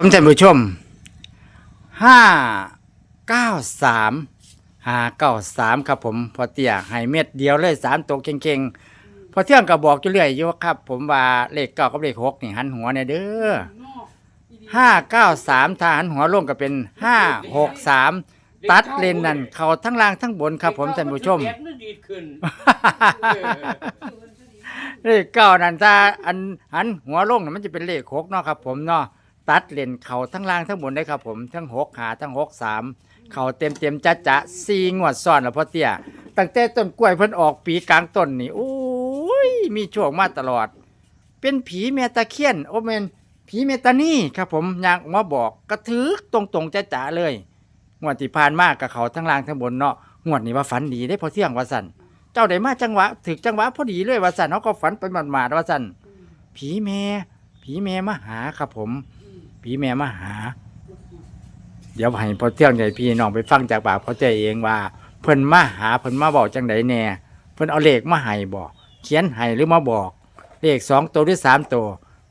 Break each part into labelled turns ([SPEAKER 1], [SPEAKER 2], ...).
[SPEAKER 1] ผมท่านผู้ชมห้าเก้าสามห้าเก้าสามครับผมพอเตี้ยให้เม็ดเดียวเลยสามตัวเก่งๆ พอเที่ยงก็บอกอยู่เรื่อยอยู่ครับ ผมว่าเลขเก้ากับเลขหกนี่หันหัวเนี่ยเด้อห้าเก้าสามถ้าหันหัวลงก็เป็นห้าหกสามตัดเลนนั่นเขาทั้งล่างทั้งบนครับ ผมท่านผู้ชม
[SPEAKER 2] เด็ดนั่นดีดขึ้น
[SPEAKER 1] เลขเก้านั่นถ้าอันหันหัวลงน่ะมันจะเป็นเลขหกเนาะครับ ผมเนาะ ตัดเลนเขาทั้งล่างทั้งบนได้ครับผมทั้งหกหาทั้งหกสามเขาเต็มเต็มจะจะซีงวดซ้อนแล้วพ่อเตี้ยตั้งแต่ต้นกล้วยเพิ่นออกปีกลางต้นนี่โอ้ยมีโชคมาตลอด เป็นผีเมตะเคียนโอเมนผีเมตานี่ครับผมยางมาบอกกระถือตรงตรงๆจะจ๋าๆเลยงวดที่ผ่านมากับเขาทั้งล่างทั้งบนเนาะงวดนี้ว่าฝันดีได้พอเที่ยงว่าสันเจ้าได้มาจังหวะถึกจังหวะพอดีเลยว่าสันเขาก็ฝันไปหมาดๆว่าสันผีแม่ผีแม่มาหาครับผม ผีแม่มาหา เดี๋ยวให้พอเที่ยงใหญ่พี่น้องไปฟังจากปากพอใจเองว่า เพิ่นมาหาเพิ่นมาบอกจังไดแน่ เพิ่นเอาเลขมาให้บอกเขียนให้หรือมาบอก เลขสองตัวหรือสามตัว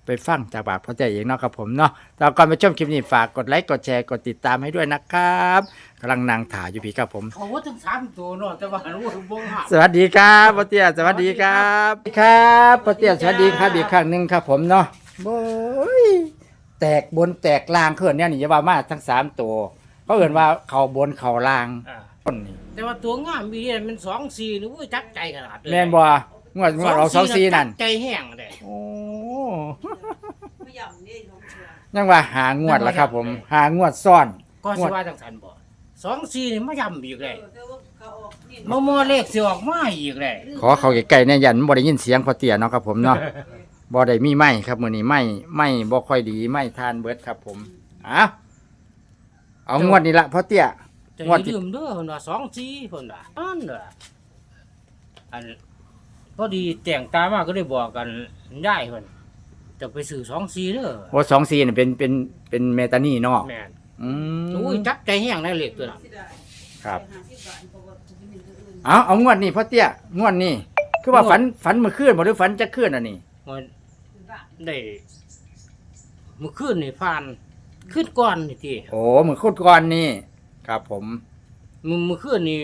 [SPEAKER 1] ไปฟังจากปากพอใจเองเนาะครับผมเนาะแต่ก่อนไปชมคลิปนี้ฝากกดไลค์กดแชร์กดติดตามให้ด้วยนะครับกำลังนางถ่ายอยู่พี่ครับผม
[SPEAKER 2] เขาว่าถึงสามตัวเนาะแต่ว่าหันว่าถึงบ่งหัก
[SPEAKER 1] สวัสดีครับพ่อเตี้ยสวัสดีครับ ครับพ่อเตี้ยสวัสดีครับอีกครั้งหนึ่งครับผมเนาะโอ้ย แตกบนแตกล่างเขื่อนเนี่ยนี่จะว่ามาทั้งสามตัวเขาเอ่นว่าเขาบนเขาล่าง
[SPEAKER 2] อ่า
[SPEAKER 1] ต้นนี่
[SPEAKER 2] แต่ว่าตัวงามมีเนี่ยมันสองสี่นี่อุ้ยจักใจขนาดเลย
[SPEAKER 1] แม่นบ่งวดงวดเราสองซีนั่น
[SPEAKER 2] จักใจแห้งเลย
[SPEAKER 1] โอ้
[SPEAKER 3] ไม่ยำนี่ลงเชือ
[SPEAKER 1] ยังว่าหางวดละครับผม หางวดซ่อน
[SPEAKER 2] ก็สิว่าจังสันบ่สองสี่นี่มาย่ำอีกเลย
[SPEAKER 3] แต่ว่าเขาออกนี่
[SPEAKER 2] มอมอเลขสิออกมาอีกเลย
[SPEAKER 1] ขอเขาใกล้ๆเนี่ยยันบ่ได้ยินเสียงพ่อเตี้ยเนาะครับผมเนาะ บ่ได้มีไม้ครับมื้อนี้ไม้ไม้บ่ค่อยดีไม้ทานเบิดครับ ผมอ้าวเอางวดนี้ละพ่อเตี้ย
[SPEAKER 2] จะ
[SPEAKER 1] งวดที่
[SPEAKER 2] ลืมเด้อเพิ่นว่าสองสี่เพิ่นว่าอันเด้ออันพอดีแต่งตามาก็ได้บอกกันได้เพิ่นจะไปซื้อสองสี่เด้อ
[SPEAKER 1] ว่าสองซีนี่เป็นเป็นเป็นเมตานี่เนาะ
[SPEAKER 2] แม่น
[SPEAKER 1] อืม
[SPEAKER 2] อุ้ยจักใจแห้งได้เลขตัวนั้น
[SPEAKER 3] สิได้
[SPEAKER 1] ครับ
[SPEAKER 3] ห้าสิบบาทเพราะว่าจะมีเงินอื่น
[SPEAKER 1] เอาเอางวดนี้พ่อเตี้ยงวดนี้คือว่าฝันฝันเมื่อคืนบ่หรือฝันจะคืนอันนี้
[SPEAKER 2] มัน
[SPEAKER 3] คือบ้าน
[SPEAKER 2] ได้เมื่อคืนนี่ผ่านขึ้นก่อนนี่ที
[SPEAKER 1] โอ้เมื่อคืนก่อนนี่ ครับผม
[SPEAKER 2] มือเมื่อคืนนี่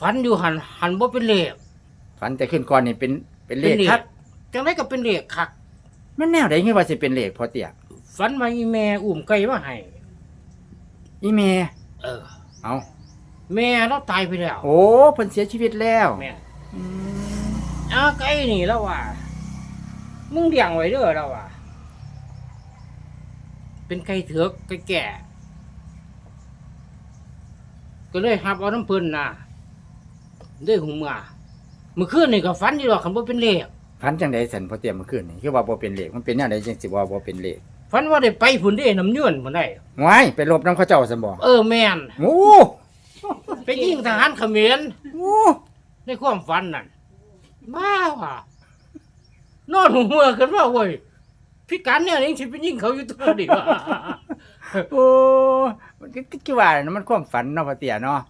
[SPEAKER 2] ฝันอยู่หันหันบ่เป็นเลข
[SPEAKER 1] ฝันแต่คืนก่อนนี่เป็นเป็นเลขครับ
[SPEAKER 2] จังไดก็เป็นเลขคัก
[SPEAKER 1] แม่นแนวใดเงี้ยว่าสิเป็นเลขพ่อเตี้ย
[SPEAKER 2] ฝันมาอีแม่อุ้มไก่มาให้
[SPEAKER 1] อีเม
[SPEAKER 2] เออ
[SPEAKER 1] เอา
[SPEAKER 2] แม่เราตายไปแล้ว
[SPEAKER 1] โอ้เพิ่นเสียชีวิตแล้ว
[SPEAKER 2] แม่
[SPEAKER 1] อืม
[SPEAKER 2] อ้าไก่นี่แล้วว่า มึงเลี้ยงไว้เด้อแล้วว่าเป็นไก่เถือกไก่แก่ ก็เลยหับเอาน้ำเพิ่นน่ะได้หูเมื่อเมื่อคืนนี่ก็ฝันอยู่ดอกคันบ่เป็นเลข
[SPEAKER 1] ฝันจังไดสันพ่อเตี้ยเมื่อคืนนี่คือว่าบ่เป็นเลขมันเป็นแนวใดจังสิว่าบ่เป็นเลข
[SPEAKER 2] ฝันว่าได้ไปพุ่นได้น้ำเยื่อนพุ่นได้
[SPEAKER 1] ว้ายไปลบน้ำเขาเจ้าซั่นบ่
[SPEAKER 2] เออแม่น
[SPEAKER 1] โอ้
[SPEAKER 2] ไปยิงทหารเขมร
[SPEAKER 1] โอ้
[SPEAKER 2] ในความฝันนั่นบ้าว่ะ นอนหัวเมื่อกันว่าเว้ยพี่การเนี่ยยังสิไปยิงเขาอยู่ตัวเดียว
[SPEAKER 1] โอ้มันก็คิดว่านะมันความฝันเนาะพ่อเตี้ยเนาะ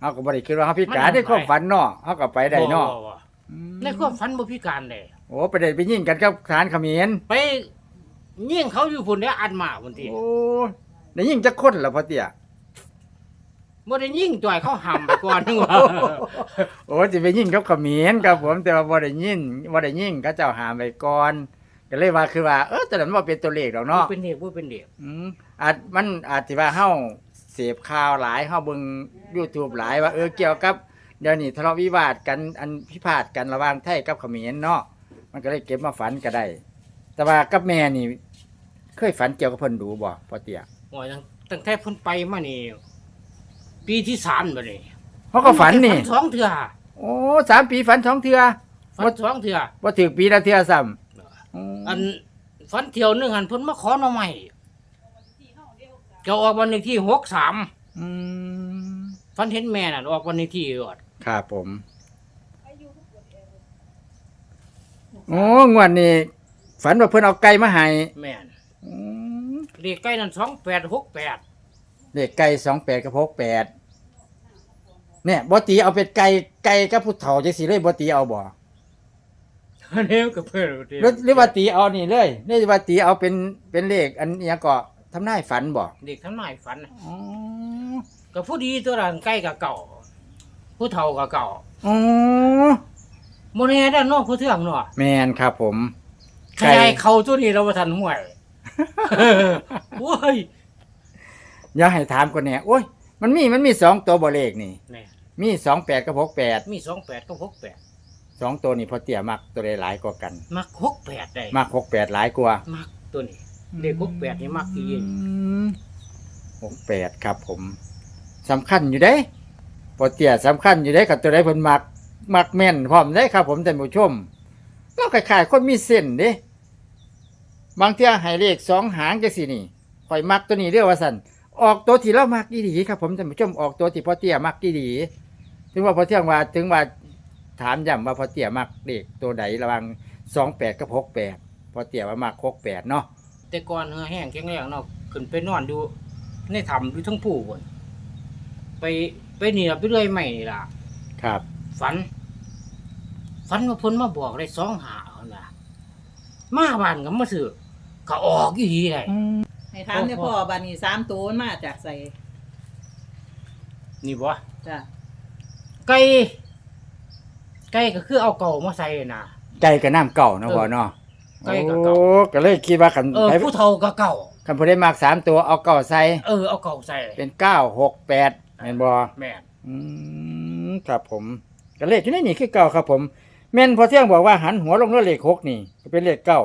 [SPEAKER 1] เฮาก็บ่ได้คิดว่าเฮาพิการได้ความฝันเนาะเฮาก็ไปได้เนาะ
[SPEAKER 2] บ่บ่บ่
[SPEAKER 1] อืม
[SPEAKER 2] ในความฝันบ่พิการเลย
[SPEAKER 1] โอ้ไปได้ไปยิงกันกับทหารเขมร
[SPEAKER 2] ไปยิงเขาอยู่พุ่นได้อันมาพุ่นที
[SPEAKER 1] โอ้ได้ยิงจักคนล่ะพ่อเตี้ย
[SPEAKER 2] บ่ได้ยิงจ่อยเขาห้ามไปก่อนนึงว่า
[SPEAKER 1] โอ้สิไปยิงกับเขมรครับผมแต่ว่าบ่ได้ยิงบ่ได้ยิงเขาเจ้าหามไปก่อนก็เลยว่าคือว่าเออตอนนั้นบ่เป็นตัวเลขดอก
[SPEAKER 2] บ่
[SPEAKER 1] เนาะ
[SPEAKER 2] เป็นเด็กบ่เป็นเด็ก
[SPEAKER 1] อืมอาจมันอาจสิว่าเฮาเสพข่าวหลายเฮาเบิ่ง YouTube หลายว่าเออเกี่ยวกับเดี๋ยวนี้ทะเลาะวิวาทกันอันพิพาทกันระหว่างไทยกับเขมรเนาะมันก็เลยเก็บมาฝันก็ได้ แต่ว่ากับแม่นี่ เคยฝันเกี่ยวกับเพิ่นดูบ่พ่อเตี้ย
[SPEAKER 2] โอ้ยตั้งตั้งแต่เพิ่นไปมานี่ ปีที่สามบัดนี้
[SPEAKER 1] เขาก็ฝันนี่
[SPEAKER 2] สองเทื่อ
[SPEAKER 1] โอ้สามปีฝันสองเทื่อ
[SPEAKER 2] ฝันสองเทื่อ
[SPEAKER 1] บ่ถึงปีละเทื่อซ้ำอืม
[SPEAKER 2] อันฝันเที่ยวหนึงหันเพิ่นมาขอหน่อไม้จะออกวันเลขที่หกสาม
[SPEAKER 1] อืม
[SPEAKER 2] ฝันเห็นแม่น่ะออกวันเลขที่ยอด
[SPEAKER 1] ครับผมโอ้งวดนี้ฝันว่าเพิ่นเอาไก่มาให้
[SPEAKER 2] แม่น
[SPEAKER 1] อืม
[SPEAKER 2] เลขใกล้นั่นสองแปดหกแปด
[SPEAKER 1] เลขไก่สองแปดกับหกแปด เนี่ยบตีเอาเป็ดไก่ไก่กับผู้เฒ่าจังสิเลยบตีเอาบ่
[SPEAKER 2] อันนี้ก็เพิ่น
[SPEAKER 1] หรือหรือว่าตีเอานี่เลยหรือว่าตีเอาเป็นเป็นเลข อันเนี้ยก็ทำนายฝันบ่
[SPEAKER 2] เด็กทั้งหลายฝันน่ะ
[SPEAKER 1] อ๋อ
[SPEAKER 2] ก็ผู้ดีตัวนั้นใกล้กับเก่า ผู้เฒ่ากับเก่า
[SPEAKER 1] อ๋อ
[SPEAKER 2] โมเน่ด้านนอกผู้เทื่องเนาะ
[SPEAKER 1] แมนครับผม
[SPEAKER 2] ขยายเขาตัวนี้เราบ่ทันห่วยโอ้ย
[SPEAKER 1] อย่าให้ถามคนแหน่โอ้ย มันมีมันมีสองตัวบ่เลขนี่
[SPEAKER 2] แนี่
[SPEAKER 1] มีสองแปดกับหกแปด
[SPEAKER 2] มี28กับ68
[SPEAKER 1] สองตัวนี่พอเตี่ยมักตัวใดหลายกว่ากัน
[SPEAKER 2] มัก68ได้
[SPEAKER 1] มักหกแปดหลายกว่า
[SPEAKER 2] มักตัวนี้เลข68นี่มักอีหลี
[SPEAKER 1] หกแปดครับผมสำคัญอยู่เด้พอเตี่ยสำคัญอยู่เด้กับตัวใดเพิ่นมักมักแม่นพร้อมได้ครับ ผมท่านผู้ชมเราคล้ายๆคนมีเส้นเด้บางเที่ยให้เลขสองหางจังซี่นี่ข่อยมักตัวนี้เด้อว่าซั่นออกตัวที่เรามักดีๆครับ ผมท่านผู้ชมออกตัวที่พอเตี่ยมักดีๆ ถึงว่าพอเที่ยงว่าถึงว่าถามย้ำว่าพอเตี่ยมักเลขตัวใดระหว่าง28กับ68พอเตี่ยว่ามัก68เนาะ
[SPEAKER 2] แต่ก่อนเหือแห้งแข็งแรงเนาะขึ้นไปนอนดูในถ้ำอยู่ทั้งผู้พุ่นไปไปนี่ล่ะไปเรื่อยใหม่นี่ล่ะ
[SPEAKER 1] ครับ
[SPEAKER 2] ฝัน ฝันว่าเพิ่นมาบอกได้สองหาเอาล่ะมาบ้านก็มาซื้อก็ออกอีหลีได้
[SPEAKER 3] ให้ถามเนี่ยพ่อบัดนี้สามตัวมันมาจากใส่
[SPEAKER 2] นี่บ่
[SPEAKER 3] จ้ะ
[SPEAKER 2] ไก่ไก่ก็คือเอาเก่ามาใส่น่ะ
[SPEAKER 1] ใจกับน้ำเก่าเนาะ
[SPEAKER 2] เออ
[SPEAKER 1] พ่อเนาะ
[SPEAKER 2] ใจกับเก่า
[SPEAKER 1] โอ้ก็เลยคิดว่าคัน
[SPEAKER 2] เออ
[SPEAKER 1] ไป
[SPEAKER 2] ผู้เฒ่าก็เก่า
[SPEAKER 1] คันผู้ได้มากสามตัวเอาเก่าใส่
[SPEAKER 2] เออเอาเก่าใส่
[SPEAKER 1] เป็นเก้าหกแปดเห็นบ่
[SPEAKER 2] แม่น
[SPEAKER 1] อืมครับผมก็เลขที่นี่นี่คือเก่าครับผมแม่นพอเที่ยงบอกว่าหันหัวลงแล้วเลขหกนี่ก็เป็นเลขเก้า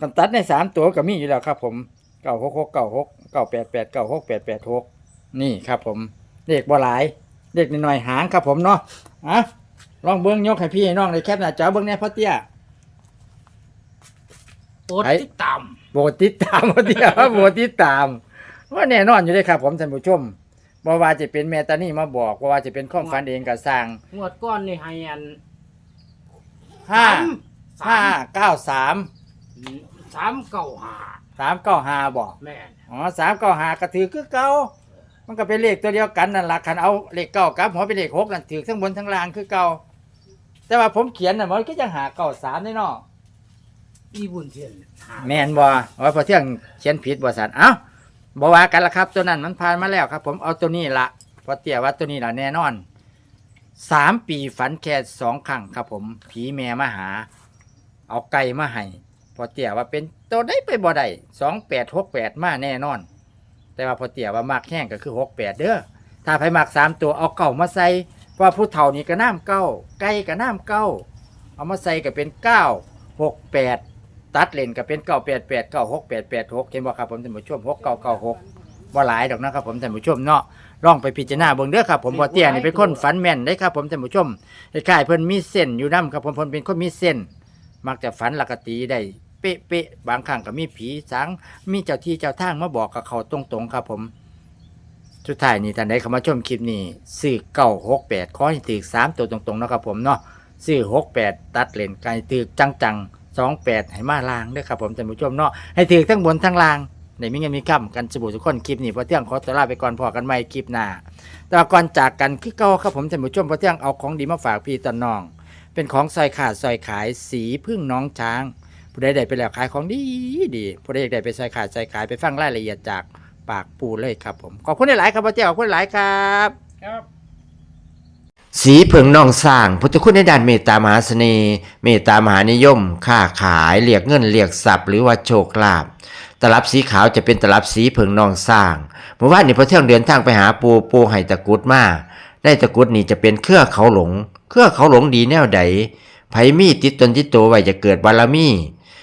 [SPEAKER 1] คันตัดในสามตัวก็มีอยู่แล้วครับ ผมเก้าหกหกเก้าหกเก้าแปดแปดเก้าหกแปดแปดหกนี่ครับ ผมเลขบ่หลาย เลขน้อยๆหางครับผมเนาะอะลองเบิ้งยกให้พี่ให้น้องในแคปหน้าจอเบิ้งแน่พ่อเตี้ย
[SPEAKER 2] โปรด
[SPEAKER 1] ไอ้
[SPEAKER 2] ติดตาม
[SPEAKER 1] โบติดตามพ่อเตี้ยโบติดตามว่าแน่นอนอยู่เลยครับ ผมท่านผู้ชมบ่ว่าจะเป็นแมตานี่มาบอกบ่ว่าจะเป็นข้องฝันเองก็สร้าง
[SPEAKER 2] งวดก้อนนี่ให้อัน
[SPEAKER 1] ห้า
[SPEAKER 2] สา
[SPEAKER 1] ห้ามเก้าสาม
[SPEAKER 2] สามเก้าห้า
[SPEAKER 1] สามเก้าห้าบอก
[SPEAKER 2] แม่น
[SPEAKER 1] อ๋อสามเก้าห้าก็ถือคือเก้า มันก็เป็นเลขตัวเดียวกันนั่นแหละคันเอาเลขเก้ากับหัวเป็นเลขหกนั่นถือทั้งบนทั้งล่างคือเก้าแต่ว่าผมเขียนน่ะมันก็ยังหาเก้าสามแน่นอน
[SPEAKER 2] อีบุญเทียนหา
[SPEAKER 1] แมนบ่ว่าพอเที่ยงเขียนผิดบ่สันเอ้าบ่ว่ากันละครับ ตัวนั้นมันผ่านมาแล้วครับ ผมเอาตัวนี้ละพอเตี้ยว่าตัวนี้ละแน่นอนสามปีฝันแค่สองครั้งครับ ผม ผีแม่มาหา เอาไก่มาให้พอเตี้ยว่าเป็นตัวได้ไปบ่ได้สองแปดหกแปดมาแน่นอน แต่ว่าพอเตี้ยว่ามากแห้งก็คือหกแปดเด้อถ้าไผมักสามตัวเอาเก่ามาใส่เพราะว่าผู้เฒ่านี่ก็น้ำเก้าไก่ก็น้ำเก้าเอามาใส่ก็เป็นเก้าหกแปดตัดเลนก็เป็นเก้าแปดแปดเก้าหกแปดแปดหกเห็นบ่ครับผมท่านผู้ชมหกเก้าเก้าหกบ่หลายดอกนะครับผมท่านผู้ชมเนาะลองไปพิจารณาเบิ่งเด้อครับผมบ่เตี้ยนี่เป็นคนฝันแม่นได้ครับผมท่านผู้ชมคล้ายๆเพิ่นมีเส้นอยู่นํครับผมเพิ่นเป็นคนมีเส้น มักจะฝันลักตีได้ เป๊ะๆบางครั้งก็มีผีสางมีเจ้าที่เจ้าทางมาบอกกับเขาตรงๆครับผม สุดท้ายนี่ท่านใดเข้ามาชมคลิปนี้ซื้อเก้าหกแปดขอให้ถือสามตัวตรงๆเนาะครับผมเนาะซื้อหกแปดตัดเลนไกลถือจังจังสองแปดให้มาลางด้วยครับผมท่านผู้ชมเนาะให้ถือทั้งบนทั้งล่างในมีเงินมีคำกันสบู่ทุกคนคลิปนี้พอเที่ยงขอตัวลาไปก่อนพอกันใหม่คลิปหน้าแต่ก่อนจากกันคือเก่าครับผมท่านผู้ชมพอเที่ยงเอาของดีมาฝากพี่ตอนน้อง เป็นของซอยขาดซอยขายสีพึ่งน้องช้าง ผู้ใดได้ไปแล้วขายของดีดีผู้ใดอยากได้ไปซอยขาดซอยขายไปฟังรายละเอียดจากปากปูเลยครับผมขอบคุณหลายๆครับพอเที่ยงขอบคุณหลายครับ
[SPEAKER 2] ครับ
[SPEAKER 4] สีเผิงนองสร้างพุทธคุณในด้านเมตตามหาเสน่ห์เมตตามหานิยม ค้าขายเรียกเงินเรียกทรัพย์หรือว่าโชคลาภตลับสีขาวจะเป็นตลับสีเผิงนองสร้างเมื่อวานนี้พอเที่ยงเดินทางไปหาปูปูไห้ตะกรุดมาได้ตะกรุดนี่จะเป็นเครือเขาหลง เครือเขาหลงดีแนวใดไผมีติดตนติดตัวไว้จะเกิดบารมี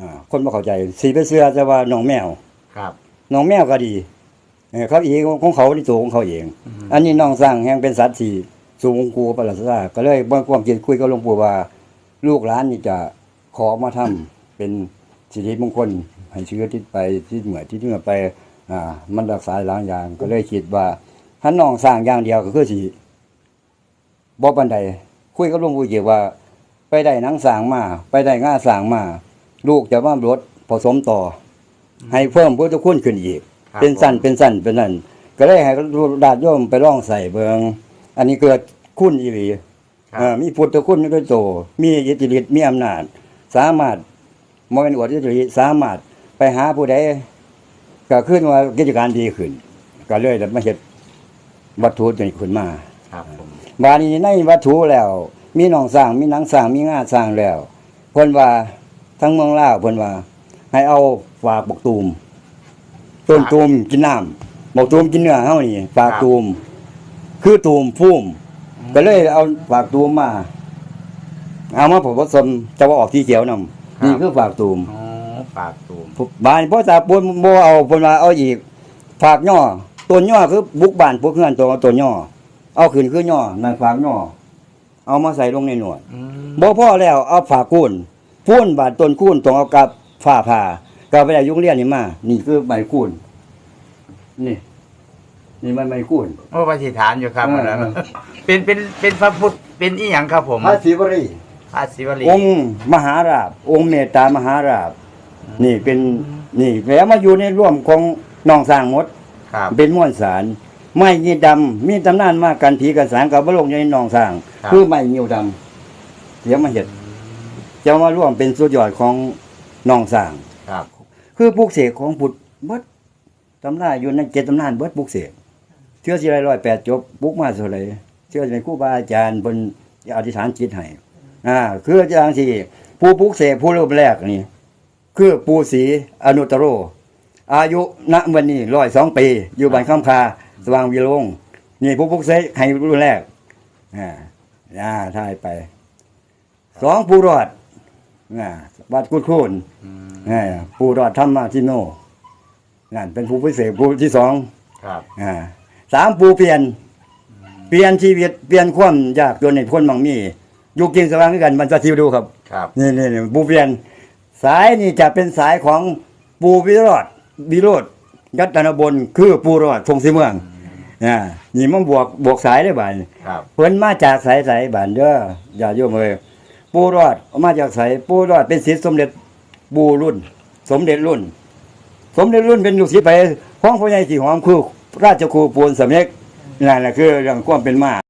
[SPEAKER 5] อ่าคนบ่เข้าใจสีไปเสื้อจะว่าหนองแมว
[SPEAKER 4] ครับ
[SPEAKER 5] หนองแมวก็ดีเออเขาเองของเขาที่ตัวของเขาเองอันนี้น้องสร้างแห่งเป็นสัตว์ที่สูงกูประหลาดซาก็เลยบ่ความคิดคุยกับหลวงปู่ว่า ลูกหลานนี่จะขอมาทำเป็นสิริมงคลให้เชื้อที่ไปที่เหมือที่เหนือไป อ่า มันรักษาหลายอย่างก็เลยคิดว่าถ้าน้องสร้างอย่างเดียวก็คือสิบ่ปานใดคุยกับหลวงปู่เกี่ยวว่า ไปได้หนังสร้างมา ไปได้ง่าสร้างมา ลูกจะมาลดผสมต่ออให้เพิ่มพุทธคุณขึ้นอีก
[SPEAKER 4] ครับ
[SPEAKER 5] เป็นสั้นเป็นสั้นเป็นนั่นก็เลยให้ดาดโยมไปล่องใส่เบิงอันนี้เกิดคุณอีหลี
[SPEAKER 4] ครับ
[SPEAKER 5] เอ่อมีพุทธคุณด้วยโต มีอิทธิฤทธิ์มีอำนาจ สามารถมองเป็นอวดอิทธิฤทธิ์สามารถไปหาผู้ใดก็ขึ้นว่ากิจการดีขึ้น ก็เลยได้มาเฮ็ดวัตถุตัวนี้ขึ้นมา
[SPEAKER 4] ครับผม
[SPEAKER 5] บาดนี้ในวัตถุแล้ว มีหนองสร้างมีหนังสร้างมีงาสร้างแล้วเพิ่นว่า ทั้งเมืองลาวเพิ่นว่า ให้เอาฝากบกตูมต้นตูมกินน้ำบกตูมกินเนื้อเฮานี่ฝากตูม คือตูมพุ่มก็เลยเอาฝากตูมมา เอามาผสมจะว่าออกที่เขียวนำนี่คือฝากตูม
[SPEAKER 4] อ๋อฝากตูม
[SPEAKER 5] บ้านพ่อตาปนบ่เอาเพิ่นว่าเอาอีกฝากย่อต้นย่อคือบุกบ้านพวกเฮือนตัวต้นย่อเอาขึ้นคือย่อนั่นฝากย่อเอามาใส่ลงในหนวด
[SPEAKER 4] อืม
[SPEAKER 5] บ่พอแล้วเอาฝากคูน พูนบาดต้นคูนต้องเอากับฝ้าผ่าก็ไปได้ยุงเรียนนี่มา นี่คือใบคูนนี่ นี่มันใบคูน
[SPEAKER 4] โอ้ปฏิฐานอยู่ครับ
[SPEAKER 5] เออ
[SPEAKER 4] อันนั้น
[SPEAKER 5] เออ
[SPEAKER 4] เป็นเป็นเป็นพระพุทธเป็นอีหยังครับผม
[SPEAKER 5] พระศิวรี
[SPEAKER 4] พระศิวลี
[SPEAKER 5] องค์มหาราบ องค์เมตตามหาราบ นี่เป็นนี่แล้วมาอยู่ในร่วมของน้องสร้างหมด
[SPEAKER 4] ครับ
[SPEAKER 5] เป็นม้วนสาร ไม้ยีดำมีตำนานมากันผีกันสารกับบลงในหนองสร้าง
[SPEAKER 4] ครับ
[SPEAKER 5] คือไม้ยิวดำเดี๋ยวมาเห็ด จะมาร่วมเป็นสุดยอดของหนองสร้าง
[SPEAKER 4] ครับ
[SPEAKER 5] คือปลูกเสกของบุตรเบิดตำนาอยู่ในเจ็ดตำนานเบิดปลูกเสกเชื่อสิไรร้อยแปดจบปลูกมาเท่าไหรเชื่อในครูบาอาจารย์บนอธิษฐานจิตให้อ่าคืออาจารย์ที่ผู้ปลูกเสกผู้เริ่มแรกนี่ คือปูศรีอนุตตโร อายุณวันนี้ร้อยสองปี อยู่บ้านข้ามคาสว่างวิโรงนี่ผู้ปลุกเสกให้รุ่นแรกอ่าอ่าทายไปสองผู้รอด อ่าวัดกุดคูนอ่าผู้รอดธรรมาทิโนนั่นเป็นผู้พิเศษผู้ที่สอง
[SPEAKER 4] ครับ
[SPEAKER 5] อ่าสามผู้เปลี่ยน เปลี่ยนชีวิตเปลี่ยนความยากจนในคนบางมีอยู่กินสว่างด้วยกันมันจะทิวดูครับ
[SPEAKER 4] ครับ
[SPEAKER 5] นี่นี่นี่ปูเปลี่ยน สายนี่จะเป็นสายของปูวิโรธวิโรธยัตนบนคือปูรอดพงศิเมืองอ่านี่มันบวกบวกสายได้บ่าย
[SPEAKER 4] ครับ
[SPEAKER 5] เพิ่นมาจากสายสายบ้านเด้ออย่าโยมเอ้ย ปูรอดออกมาจากสายปูรอดเป็นศิษย์สมเด็จปูรุ่น สมเด็จรุ่น สมเด็จรุ่นเป็นลูกศิษย์ไปของพ่อใหญ่สีหอมคือราชครูปูนสำเร็จนั่นแหละคือเรื่องความเป็นมา